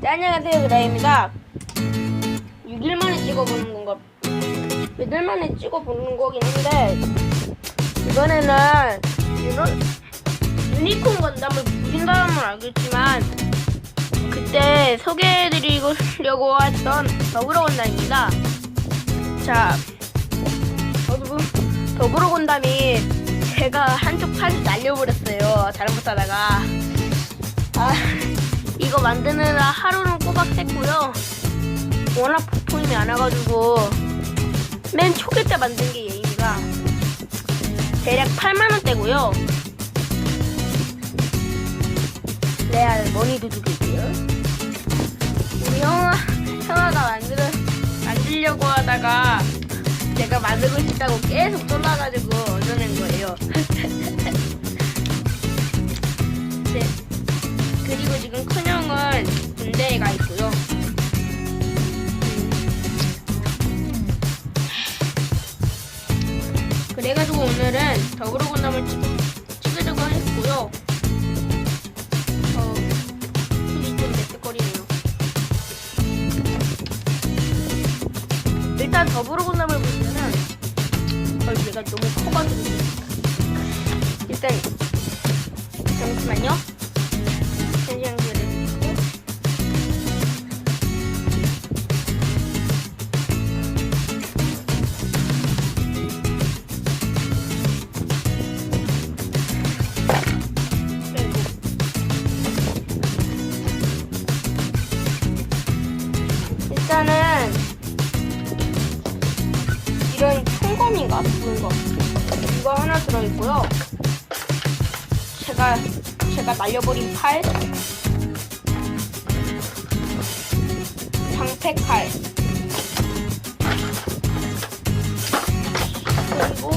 네, 안녕하세요 그라입니다. 6일 만에 찍어보는 건가? 몇일 만에 찍어보는 거긴 한데 이번에는 유노, 유니콘 건담을 부신다는 건 알겠지만 그때 소개해드리려고 했던 더불어 건담입니다. 자 더불어, 더불어 건담이 제가 한쪽 팔을 날려버렸어요. 잘못하다가 아 이거 만드느라 하루는 꼬박 샜고요. 워낙 부품이 많아가지고 맨 초기 때 만든 게 얘입니다. 대략 8만 원대고요. 레알 머니도 두개고요. 우리 형아 형아가 만들어 만들려고 하다가 제가 만들고 싶다고 계속 쫄라가지고 얻어낸 거예요. 네. 지금 큰형은 군대에 가 있고요. 그래가지고 오늘은 더불어 건담을 찍, 찍으려고 했고요. 어, 손이 좀 메뜩거리네요. 일단 더불어 건담을 보면은 어, 얘가 너무 커가지고 일단 잠시만요. 제가 제가 날려버린 팔, 방패 칼, 그리고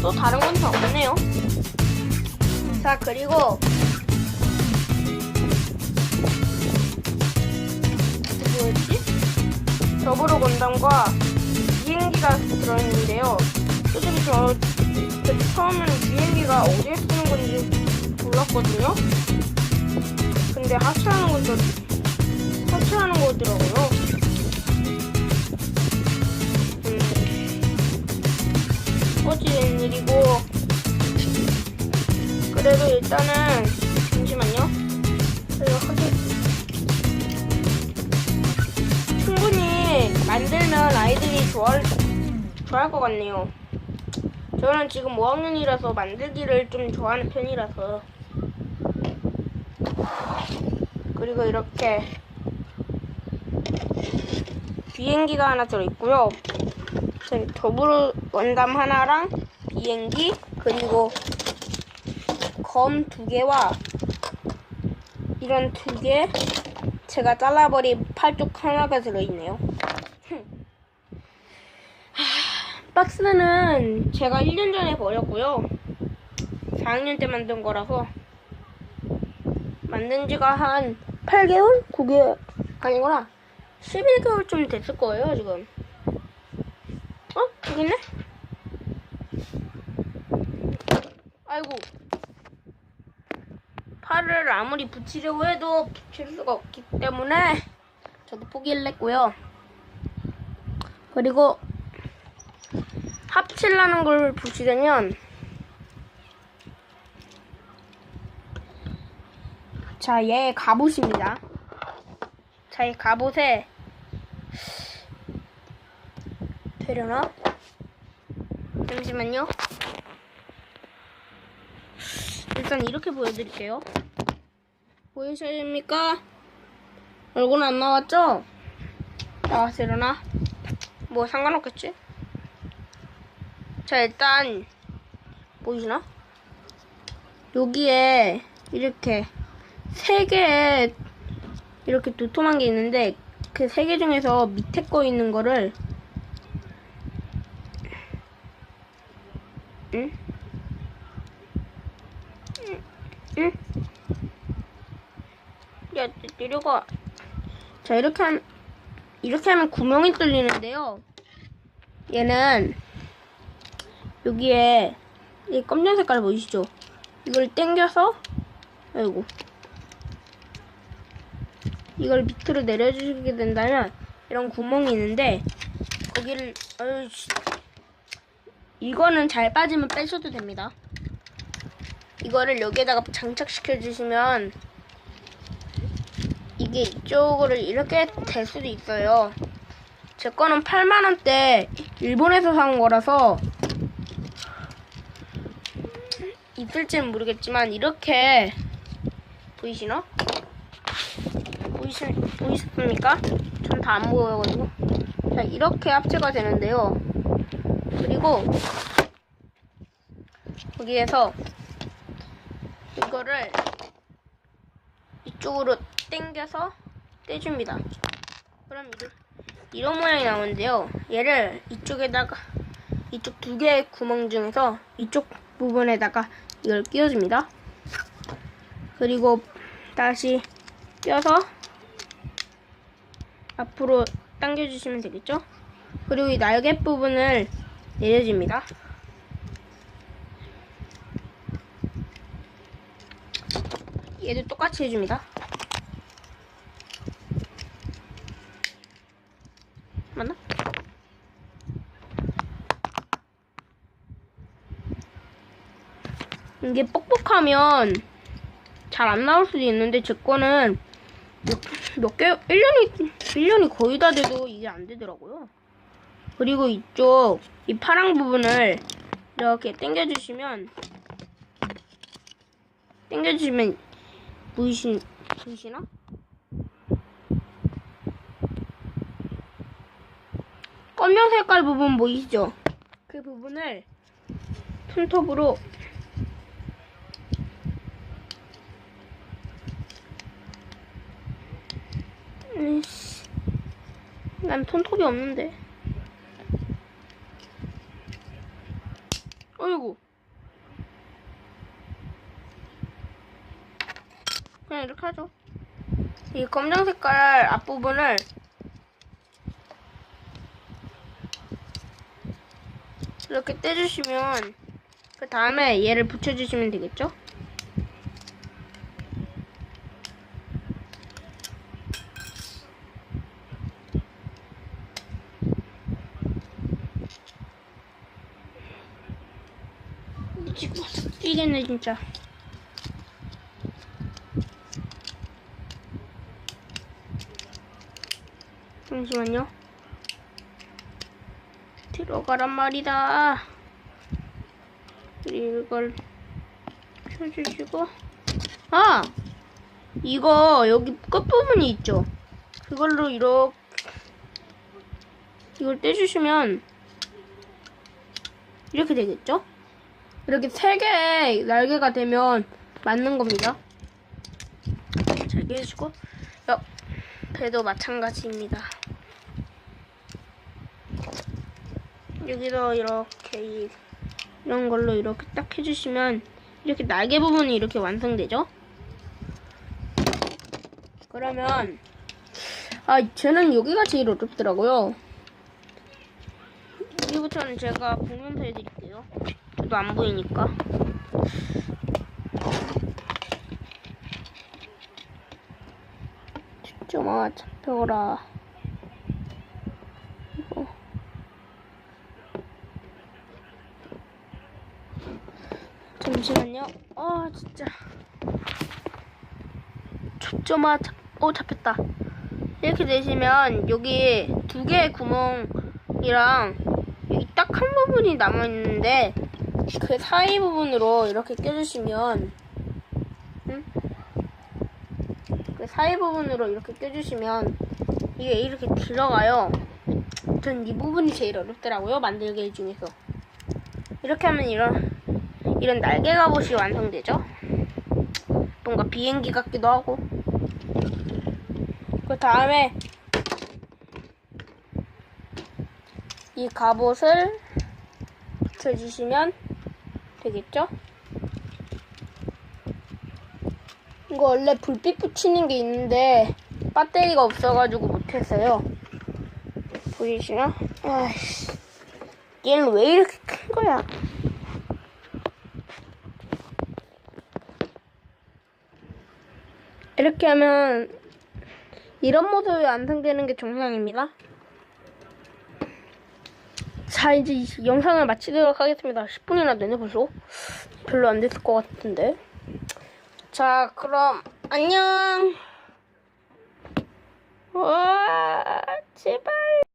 또 다른 건 다 없네요. 자 그리고 뭐였지? 더불어 건담과 비행기가 들어있는데요. 솔직히 저그 처음에는 비행기가 어디에 쓰는 건지 몰랐거든요. 근데 하차하는 것도 하차하는 거더라고요. 음, 어찌된 일이고 그래도 일단은 잠시만요. 하게 충분히 만들면 아이들이 좋아할 좋아할 것 같네요. 저는 지금 5학년이라서 만들기를 좀 좋아하는 편이라서. 그리고 이렇게 비행기가 하나 들어있고요. 더불어 원담 하나랑 비행기 그리고 검 두 개와 이런 두 개 제가 잘라버린 팔쪽 하나가 들어있네요 박스는 제가 1년 전에 버렸고요. 4학년 때 만든 거라서 만든 지가 한 8개월? 9개월? 아니구나. 11개월 좀 됐을 거예요, 지금. 어? 여기 있네? 아이고. 팔을 아무리 붙이려고 해도 붙일 수가 없기 때문에 저도 포기를 했고요. 그리고 합칠라는 걸 보시려면 자, 얘 갑옷입니다. 자, 이 갑옷에 되려나? 잠시만요. 일단 이렇게 보여드릴게요. 보이십니까? 얼굴 안 나왔죠? 나왔으려나? 뭐 상관없겠지? 자 일단 보이시나? 여기에 이렇게 세 개의 이렇게 도톰한 게 있는데 그 세 개 중에서 밑에 거 있는 거를 응? 응? 응? 야 내려가 자 이렇게 하면 이렇게 하면 구멍이 뚫리는데요 얘는 여기에 이 검정 색깔 보이시죠? 이걸 당겨서 아이고 이걸 밑으로 내려주시게 된다면 이런 구멍이 있는데 거기를 어이씨 이거는 잘 빠지면 빼셔도 됩니다. 이거를 여기에다가 장착시켜 주시면 이게 이쪽으로 이렇게 될 수도 있어요. 제 거는 8만원대 일본에서 산 거라서 있을지는 모르겠지만 이렇게 보이시나? 보이시, 보이셨습니까? 전 다 안 보여가지고 자 이렇게 합체가 되는데요 그리고 거기에서 이거를 이쪽으로 당겨서 떼줍니다 그럼 이런, 이런 모양이 나오는데요 얘를 이쪽에다가 이쪽 두 개의 구멍 중에서 이쪽 부분에다가 이걸 끼워줍니다 그리고 다시 껴서 앞으로 당겨주시면 되겠죠? 그리고 이 날개 부분을 내려줍니다. 얘도 똑같이 해줍니다. 맞나? 이게 뻑뻑하면 잘 안 나올 수도 있는데 제 거는 몇 개, 1년이, 1년이 거의 다 돼도 이게 안 되더라고요. 그리고 이쪽, 이 파랑 부분을 이렇게 당겨주시면, 당겨주시면, 보이신, 보이시나? 검정 색깔 부분 보이시죠? 그 부분을 손톱으로 으이씨. 난 손톱이 없는데. 어이구. 그냥 이렇게 하죠. 이 검정 색깔 앞부분을 이렇게 떼주시면 그 다음에 얘를 붙여주시면 되겠죠? 미치고 뛰겠네 진짜. 잠시만요. 들어가란 말이다. 이걸 펴주시고 아 이거 여기 끝 부분이 있죠. 그걸로 이렇게 이걸 떼주시면 이렇게 되겠죠? 이렇게 세 개의 날개가 되면 맞는 겁니다. 잘게 해주고 옆에도 마찬가지입니다. 여기서 이렇게 이- 이런 걸로 이렇게 딱 해주시면 이렇게 날개 부분이 이렇게 완성되죠? 그러면 아 쟤는 여기가 제일 어렵더라고요. 여기부터는 제가 보면서 해드릴게요. 저도 안 보이니까. 초점아 잡혀라. 이거. 잠시만요. 아 진짜. 초점아 잡, 어 잡혔다. 이렇게 되시면 여기 두 개의 구멍이랑 여기 딱 한 부분이 남아 있는데 그 사이 부분으로 이렇게 껴주시면 응? 그 사이 부분으로 이렇게 껴주시면 이게 이렇게 들어가요. 전 이 부분이 제일 어렵더라고요 만들기 중에서 이렇게 하면 이런 이런 날개 갑옷이 완성되죠. 뭔가 비행기 같기도 하고 그 다음에 이 갑옷을 붙여주시면 되겠죠? 이거 원래 불빛 붙이는 게 있는데 배터리가 없어가지고 못했어요. 보이시나? 아이씨. 얘는 왜 이렇게 큰 거야? 이렇게 하면 이런 모습이 안 생기는 게 정상입니다. 자, 이제 이 영상을 마치도록 하겠습니다. 10분이나 되네, 벌써. 별로 안 됐을 것 같은데. 자, 그럼, 안녕. 와, 제발.